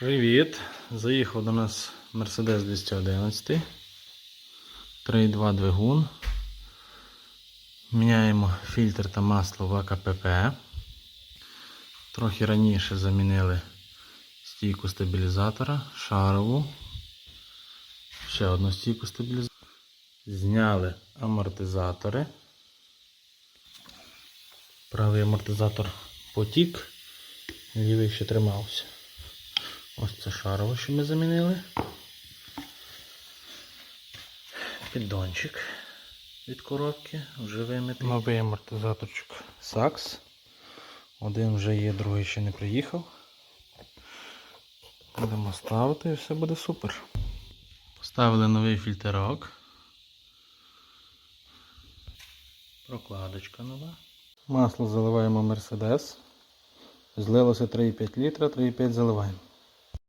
Привіт! Заїхав до нас Mercedes 211. 3.2 двигун. Міняємо фільтр та масло в АКПП. Трохи раніше замінили стійку стабілізатора, шарову. Ще одну стійку стабілізатора. Зняли амортизатори. Правий амортизатор потік, лівий ще тримався. Це шарово, що ми замінили. Піддончик від коробки вже вимитий. Новий амортизаторчик Сакс. Один вже є, другий ще не приїхав. Будемо ставити і все буде супер. Поставили новий фільтрок. Прокладочка нова. Масло заливаємо Мерседес. Злилося 3,5 літра, 3,5 заливаємо.